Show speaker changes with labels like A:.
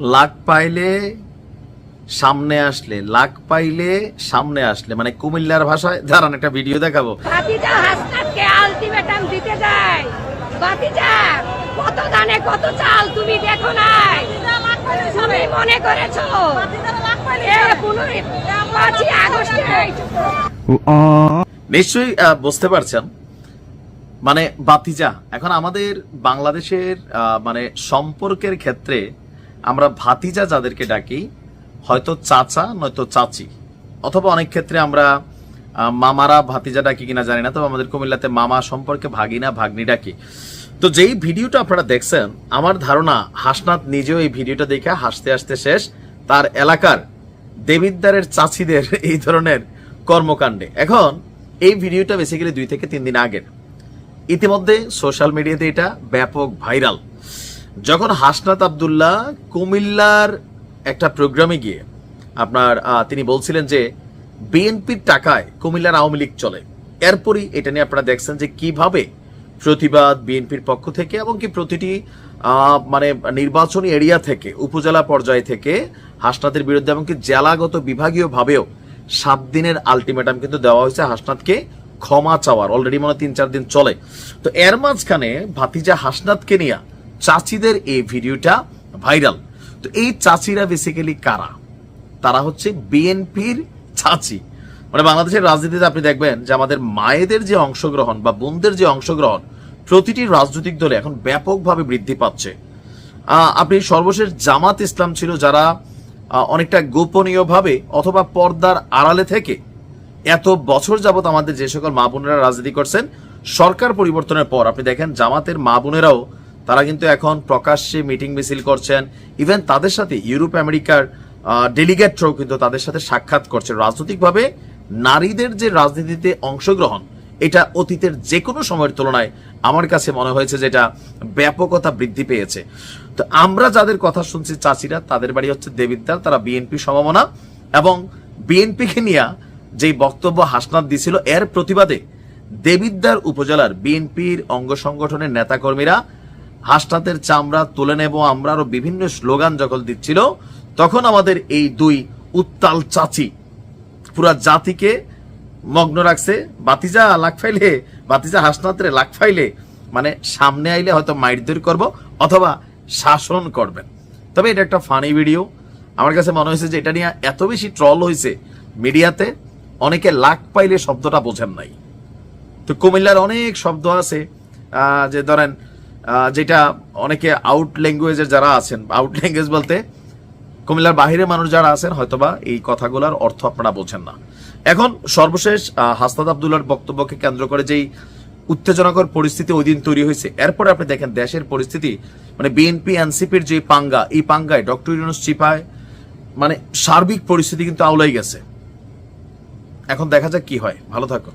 A: লাখ পাইলে সামনে আসলে লাখ পাইলে সামনে আসলে মানে কুমিল্লার ভাষায় দাঁড়ান একটা ভিডিও দেখাবো।
B: ভাতিজা হাসনাতকে আলটিমেটাম দিতে যায়। ভাতিজা কত দানে কত চাল তুমি দেখো নাই? তুমি মনে করেছ? এ পনেরোই পাঁচই আগস্টে
A: নিশ্চয়ই বুঝতে পারছেন। মানে বাতিজা এখন আমাদের বাংলাদেশের মানে সম্পর্কের ক্ষেত্রে আমরা ভাতিজা যাদেরকে ডাকি, হয়তো চাচা, নয়তো চাচি। অথবা অনেক ক্ষেত্রে আমরা মামারা ভাতিজা ডাকি কিনা জানি না, তবে আমাদের কুমিল্লাতে মামা সম্পর্কে ভাগিনা, ভাগ্নি ডাকি। তো যেই ভিডিওটা আপনারা দেখছেন, আমার ধারণা হাসনাত নিজেও এই ভিডিওটা দেখে হাসতে হাসতে শেষ, তার এলাকার দেবিদ্দারের চাচিদের এই ধরনের কর্মকাণ্ডে। এখন, এই ভিডিওটা বেসিক্যালি দুই থেকে তিন দিন আগের। ইতিমধ্যে সোশ্যাল মিডিয়াতে এটা ব্যাপক ভাইরাল যখন হাসনাত আবদুল্লাহ কুমিল্লার একটা প্রোগ্রামে গিয়ে আপনার তিনি বলছিলেন যে, বিএনপির টাকায় কুমিল্লার আওয়ামী লীগ চলে। এরপরই এটা নিয়ে আপনারা দেখছেন যে কীভাবে প্রতিবাদ বিএনপির পক্ষ থেকে এবং কি প্রতিটি মানে নির্বাচনী এরিয়া থেকে, উপজেলা পর্যায় থেকে হাসনাতের বিরুদ্ধে এমনকি জেলাগত বিভাগীয় ভাবেও সাত দিনের আলটিমেটাম কিন্তু দেওয়া হয়েছে হাসনাতকে ক্ষমা চাওয়ার। অলরেডি মনে তিন চার দিন চলে। তো এর মাঝখানে ভাতিজা হাসনাতকে নিয়ে চাচিদের এই ভিডিওটা ভাইরাল। তো এই চাচিরা বেসিক্যালি কারা? তারা হচ্ছে বিএনপির চাচি। মানে বাংলাদেশের রাজনীতিতে আপনি দেখবেন যে আমাদের মায়েদের যে অংশগ্রহণ বা বোনদের যে অংশগ্রহণ, প্রতিটি রাজনৈতিক দলে এখন ব্যাপকভাবে বৃদ্ধি পাচ্ছে। আপনি সর্বশেষ জামাত ইসলাম ছিল যারা অনেকটা গোপনীয়ভাবে অথবা পর্দার আড়ালে থেকে এত বছর যাবত আমাদের যে সকল মা বোনেরা রাজনীতি করছেন, সরকার পরিবর্তনের পর আপনি দেখেন জামাতের মা বোনেরাও তারা কিন্তু এখন প্রকাশ্যে মিটিং মিছিল করছেন। ইভেন তাদের সাথে ইউরোপ আমেরিকার ডেলিগেটরাও কিন্তু তাদের সাথে সাক্ষাৎ করছে রাজনৈতিকভাবে নারীদের যে রাজনীতিতে অংশগ্রহণ, এটা অতীতের যে কোনো সময়ের তুলনায় আমার কাছে মনে হয়েছে যেটা ব্যাপকতা বৃদ্ধি পেয়েছে। তো আমরা যাদের কথা শুনছি চাচিরা, তাদের বাড়ি হচ্ছে দেবিদ্দার তারা বিএনপি সমমনা। এবং বিএনপিকে নিয়ে যেই বক্তব্য হাসনাত দিছিল, এর প্রতিবাদে দেবিদ্দার উপজেলার বিএনপির অঙ্গ সংগঠনের নেতাকর্মীরা হাসনাতের চামড়া তুলে নেব আমরা আরও বিভিন্ন স্লোগান যখন দিচ্ছিল, তখন আমাদের এই দুই উত্তাল চাচি পুরা জাতিকে মগ্ন রাখছে। বাতিজা লাখ ফাইলে বাতিজা হাসনাতরে লাখ ফাইলে মানে সামনে আইলে হয়তো মাইরদের করব অথবা শাসন করবেন। তবে এটা একটা ফানি ভিডিও আমার কাছে মনে হয়েছে যে এটা নিয়ে এত বেশি ট্রল হয়েছে মিডিয়াতে, অনেকে লাখ পাইলে শব্দটা বোঝেন নাই। তো কুমিল্লার অনেক শব্দ আছে যে ধরেন যেটা অনেকে আউট ল্যাঙ্গুয়েজের যারা আছেন আউট ল্যাঙ্গুয়েজ বলতে কুমিল্লার বাহিরে মানুষ যারা আছেন, হয়তোবা এই কথাগুলোর অর্থ আপনারা বোঝেন না। এখন সর্বশেষ হাসনাত আবদুল্লার বক্তব্যকে কেন্দ্র করে যেই উত্তেজনাকর পরিস্থিতি ওই দিন তৈরি হয়েছে, এরপরে আপনি দেখেন দেশের পরিস্থিতি মানে বিএনপি এনসিপির যে পাঙ্গা, এই পাঙ্গায় ডক্টর ইউনুস চিপায় মানে সার্বিক পরিস্থিতি কিন্তু আউলাই গেছে। এখন দেখা যাক কি হয়। ভালো থাকো